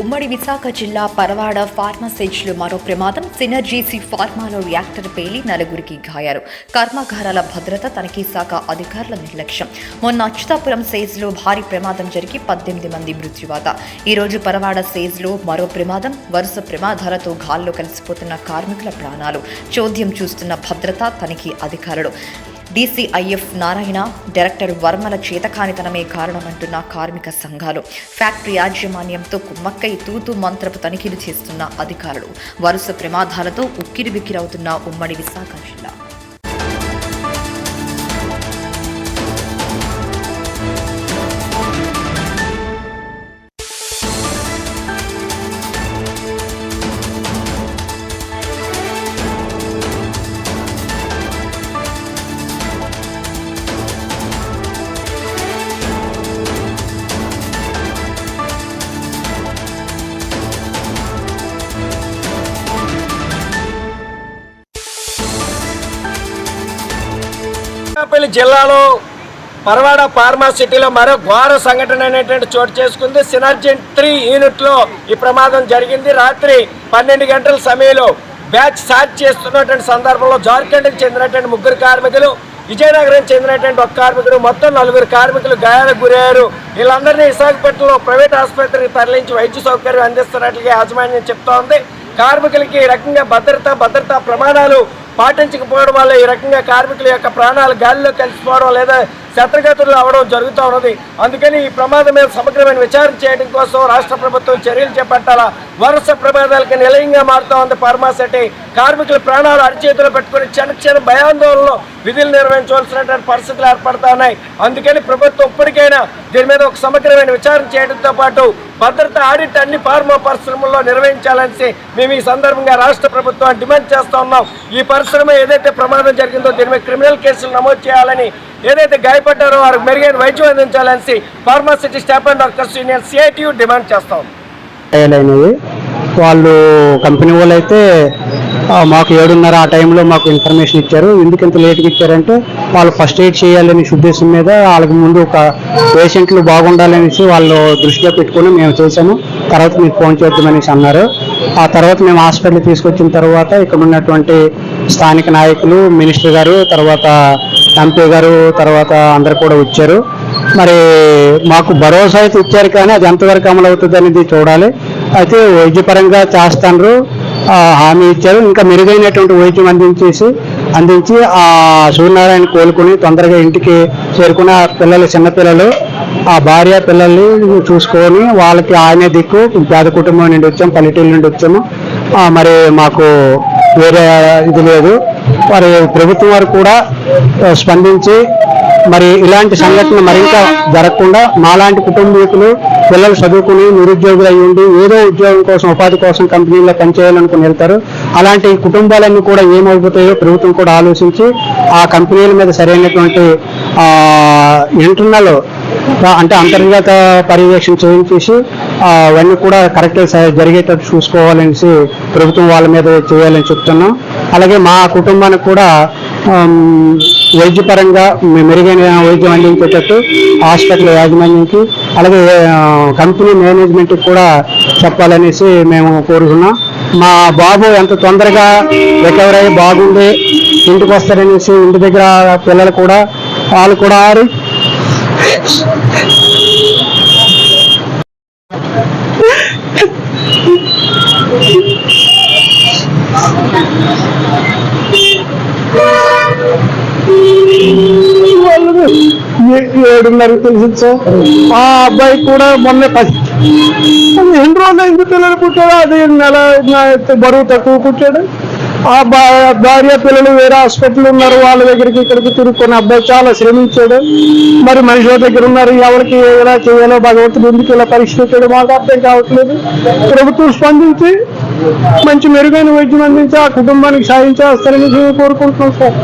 ఉమ్మడి విశాఖ జిల్లా పరవాడ ఫార్మాసేజ్లో మరో ప్రమాదం. సినర్జీసీ ఫార్మాలో రియాక్టర్ పేలి నలుగురికి గాయారు కర్మాగారాల భద్రత తనిఖీ శాఖ అధికారుల నిర్లక్ష్యం. మొన్న అచ్యుతాపురం సేజ్లో భారీ ప్రమాదం జరిగి పద్దెనిమిది మంది మృత్యువాత. ఈరోజు పరవాడ సేజ్లో మరో ప్రమాదం. వరుస ప్రమాదాలతో గాల్లో కలిసిపోతున్న కార్మికుల ప్రాణాలు. చోద్యం చూస్తున్న భద్రత తనిఖీ అధికారులు. డీసీఐఎఫ్ నారాయణ డైరెక్టర్ వర్మల చేతకానితనమే కారణమంటున్న కార్మిక సంఘాలు. ఫ్యాక్టరీ యాజమాన్యంతో కుమ్మక్కై తూతూ మంత్రపు తనిఖీలు చేస్తున్న అధికారులు. వరుస ప్రమాదాలతో ఉక్కిరిబిక్కిరవుతున్న ఉమ్మడి విశాఖ జిల్లా. అనకాపల్లి జిల్లాలో పరవాడ ఫార్మా సిటీలో మరో ఘోర సంఘటన అనేటువంటి చోటు చేసుకుంది. సినర్జెంట్ త్రీ యూనిట్లో ఈ ప్రమాదం జరిగింది. రాత్రి పన్నెండు గంటల సమయంలో బ్యాచ్ సార్జ్ చేస్తున్నటువంటి సందర్భంలో జార్ఖండ్కి చెందినటువంటి ముగ్గురు కార్మికులు విజయనగరం చెందినటువంటి ఒక కార్మికుడు మొత్తం నలుగురు కార్మికులు గాయాలకు గురయ్యారు. వీళ్ళందరినీ విశాఖపట్నంలో ప్రైవేట్ ఆసుపత్రికి తరలించి వైద్య సౌకర్యం అందిస్తున్నట్లుగా యాజమాన్యం చెప్తోంది. కార్మికులకి ఈ రకంగా భద్రత భద్రతా ప్రమాణాలు పాటించకపోవడం వల్ల ఈ రకంగా కార్మికుల యొక్క ప్రాణాలు గాలిలో కలిసిపోవడం లేదా శత్రుగతులు అవడం జరుగుతూ ఉన్నది. అందుకని ఈ ప్రమాదం మీద సమగ్రమైన విచారణ చేయడం కోసం రాష్ట్ర ప్రభుత్వం చర్యలు చేపట్టాలా? వరుస ప్రమాదాలకు నిలయంగా మారుతూ ఉంది. ఫార్మాసిటీ కార్మికుల ప్రాణాలు అరిచేతిలో పెట్టుకుని క్షణ క్షణం భయాందోళనలో విధులు నిర్వహించవలసినటువంటి పరిస్థితులు ఏర్పడతా ఉన్నాయి. అందుకని ప్రభుత్వం ఇప్పటికైనా దీని మీద ఒక సమగ్రమైన విచారణ చేయడంతో పాటు భద్రత ఆడిట్ అన్ని ఫార్మా పరిశ్రమల్లో నిర్వహించాలని మేము ఈ సందర్భంగా రాష్ట్ర ప్రభుత్వాన్ని డిమాండ్ చేస్తూ ఉన్నాం. ఈ పరిశ్రమ ఏదైతే ప్రమాదం జరిగిందో దీని మీద క్రిమినల్ కేసులు నమోదు చేయాలని ఏదైతే గాయపడ్డారో వారికి మెరుగైన వైద్యం అందించాలని pharma city staff and doctors union CITU demand చేస్తాం వాళ్ళు కంపెనీ వాళ్ళు అయితే మాకు ఏడున్నర ఆ టైంలో మాకు ఇన్ఫర్మేషన్ ఇచ్చారు. ఎందుకు ఇంత లేట్గా ఇచ్చారంటే వాళ్ళు ఫస్ట్ ఎయిడ్ చేయాలనే ఉద్దేశం మీద వాళ్ళకి ముందు ఒక పేషెంట్లు బాగుండాలనేసి వాళ్ళు దృష్టిలో పెట్టుకొని మేము చేశాము. తర్వాత మీకు ఫోన్ చేద్దామనేసి అన్నారు. ఆ తర్వాత మేము హాస్పిటల్ తీసుకొచ్చిన తర్వాత ఇక్కడ ఉన్నటువంటి స్థానిక నాయకులు మినిస్టర్ గారు తర్వాత ఎంపీ గారు తర్వాత అందరు కూడా వచ్చారు. మరి మాకు భరోసా అయితే ఇచ్చారు కానీ అది ఎంతవరకు అమలు అవుతుంది అనేది చూడాలి. అయితే వైద్యపరంగా చేస్తాను హామీ ఇచ్చారు. ఇంకా మెరుగైనటువంటి వైద్యం అందించేసి అందించి ఆ సూర్యనారాయణ కోలుకుని తొందరగా ఇంటికి చేరుకున్న పిల్లలు చిన్నపిల్లలు ఆ భార్య పిల్లల్ని చూసుకొని వాళ్ళకి ఆయనే దిక్కు. పేద కుటుంబం నుండి వచ్చాము పల్లెటూరు నుండి వచ్చాము. మరి మాకు వేరే ఇది లేదు. మరి ప్రభుత్వం వారు కూడా స్పందించి మరి ఇలాంటి సంఘటన మరింత జరగకుండా మాలాంటి కుటుంబీకులు పిల్లలు చదువుకుని నిరుద్యోగులు అయి ఉండి ఏదో ఉద్యోగం కోసం ఉపాధి కోసం కంపెనీలో పనిచేయాలనుకుని వెళ్తారు. అలాంటి కుటుంబాలన్నీ కూడా ఏమైపోతాయో ప్రభుత్వం కూడా ఆలోచించి ఆ కంపెనీల మీద సరైనటువంటి ఇంటర్నల్ అంటే అంతర్గత పర్యవేక్షణ చేయించేసి అవన్నీ కూడా కరెక్ట్ జరిగేటట్టు చూసుకోవాలనేసి ప్రభుత్వం వాళ్ళ మీద చేయాలని చెప్తున్నాం. అలాగే మా కుటుంబానికి కూడా వైద్యపరంగా మెరుగైన వైద్యం అందించేటట్టు హాస్పిటల్ యాజమాన్యంకి అలాగే కంపెనీ మేనేజ్మెంట్కి కూడా చెప్పాలనేసి మేము కోరుకున్నాం మా బాబు ఎంత తొందరగా రికవర్ అయ్యి బాగుంది ఇంటికి వస్తారనేసి ఇంటి దగ్గర పిల్లలు కూడా వాళ్ళు కూడా ఆరి వాళ్ళు ఏ- ఏడున్నర తెలుసు ఆ అబ్బాయి కూడా మొన్న పది ఎన్ని రోజులు ఎందుకు పిల్లలు పుట్టాడు అది నెల బరువు తక్కువ పుట్టాడు. ఆ భార్య పిల్లలు వేరే హాస్పిటల్ ఉన్నారు. వాళ్ళ దగ్గరికి ఇక్కడికి తిరుగుకున్న అబ్బాయి చాలా శ్రమించాడు. మరి మనిషి దగ్గర ఉన్నారు. ఎవరికి ఎలా చేయాలో భగవంతుడు ఎందుకు ఇలా పరిష్కరించాడు మాకు అర్థం కావట్లేదు. ప్రభుత్వం స్పందించి మంచి మెరుగైన వైద్యం అందించి ఆ కుటుంబానికి సాయం చేస్తారని కోరుకుంటున్నాం సార్.